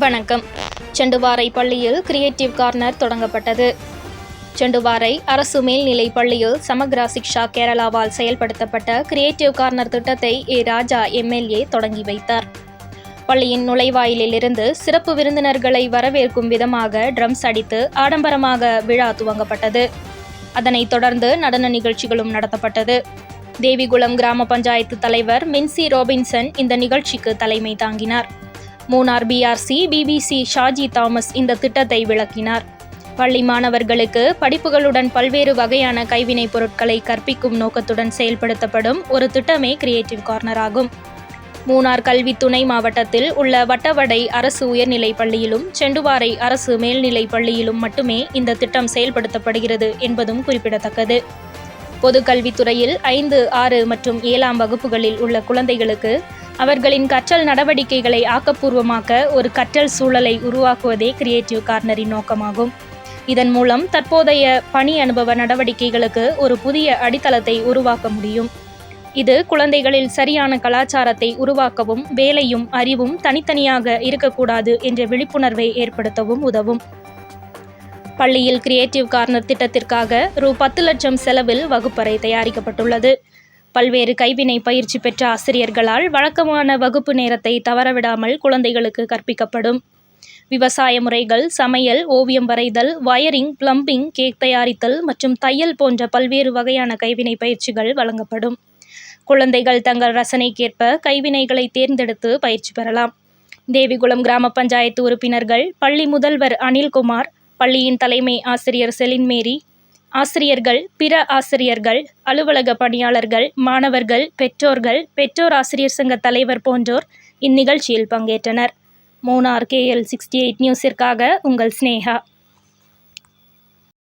வணக்கம். செண்டுவாரை பள்ளியில் creative corner தொடங்கப்பட்டது. செண்டுவாரை அரசு மேல்நிலை பள்ளியில் சமக்ரா சிக்ஷா கேரளாவால் செயல்படுத்தப்பட்ட கிரியேட்டிவ் கார்னர் திட்டத்தை ஏ ராஜா எம்எல்ஏ தொடங்கி வைத்தார். பள்ளியின் நுழைவாயிலில் இருந்து சிறப்பு விருந்தினர்களை வரவேற்கும் விதமாக ட்ரம்ஸ் அடித்து ஆடம்பரமாக விழா துவங்கப்பட்டது. அதனைத் தொடர்ந்து நடன நிகழ்ச்சிகளும் நடத்தப்பட்டது. தேவிகுளம் கிராம பஞ்சாயத்து தலைவர் மின்சி ரோபின்சன் இந்த நிகழ்ச்சிக்கு தலைமை தாங்கினார். மூனார் பிஆர்சி பிபிசி ஷாஜி தாமஸ் இந்த திட்டத்தை விளக்கினார். பள்ளி மாணவர்களுக்கு படிப்புகளுடன் பல்வேறு வகையான கைவினைப் பொருட்களை கற்பிக்கும் நோக்கத்துடன் செயல்படுத்தப்படும் ஒரு திட்டமே கிரியேட்டிவ் கார்னர் ஆகும். மூணார் கல்வி துணை மாவட்டத்தில் உள்ள வட்டவடை அரசு உயர்நிலைப் பள்ளியிலும் செண்டுவாரை அரசு மேல்நிலைப் பள்ளியிலும் மட்டுமே இந்த திட்டம் செயல்படுத்தப்படுகிறது என்பதும் குறிப்பிடத்தக்கது. பொதுக்கல்வித்துறையில் ஐந்து ஆறு மற்றும் ஏழாம் வகுப்புகளில் உள்ள குழந்தைகளுக்கு அவர்களின் கற்றல் நடவடிக்கைகளை ஆக்கப்பூர்வமாக்க ஒரு கற்றல் சூழலை உருவாக்குவதே கிரியேட்டிவ் கார்னரின் நோக்கமாகும். இதன் மூலம் தற்போதைய பணி அனுபவ நடவடிக்கைகளுக்கு ஒரு புதிய அடித்தளத்தை உருவாக்க முடியும். இது குழந்தைகளில் சரியான கலாச்சாரத்தை உருவாக்கவும் வேலையும் அறிவும் தனித்தனியாக இருக்கக்கூடாது என்ற விழிப்புணர்வை ஏற்படுத்தவும் உதவும். பள்ளியில் கிரியேட்டிவ் கார்னர் திட்டத்திற்காக ரூ பத்து லட்சம் செலவில் வகுப்பறை தயாரிக்கப்பட்டுள்ளது. பல்வேறு கைவினை பயிற்சி பெற்ற ஆசிரியர்களால் வழக்கமான வகுப்பு நேரத்தை தவறவிடாமல் குழந்தைகளுக்கு கற்பிக்கப்படும். விவசாய முறைகள் சமையல் ஓவியம் வரைதல் வயரிங் பிளம்பிங் கேக் தயாரித்தல் மற்றும் தையல் போன்ற பல்வேறு வகையான கைவினை பயிற்சிகள் வழங்கப்படும். குழந்தைகள் தங்கள் ரசனைக்கேற்ப கைவினைகளை தேர்ந்தெடுத்து பயிற்சி பெறலாம். தேவிகுளம் கிராம பஞ்சாயத்து உறுப்பினர்கள் பள்ளி முதல்வர் அனில்குமார் பள்ளியின் தலைமை ஆசிரியர் செலின் மேரி ஆசிரியர்கள் பிற ஆசிரியர்கள் அலுவலக பணியாளர்கள் மாணவர்கள் பெற்றோர்கள் பெற்றோர் ஆசிரியர் சங்க தலைவர் போன்றோர் இந்நிகழ்ச்சியில் பங்கேற்றனர். மூணார் கேஎல் சிக்ஸ்டி எயிட் நியூஸிற்காக உங்கள் ஸ்னேகா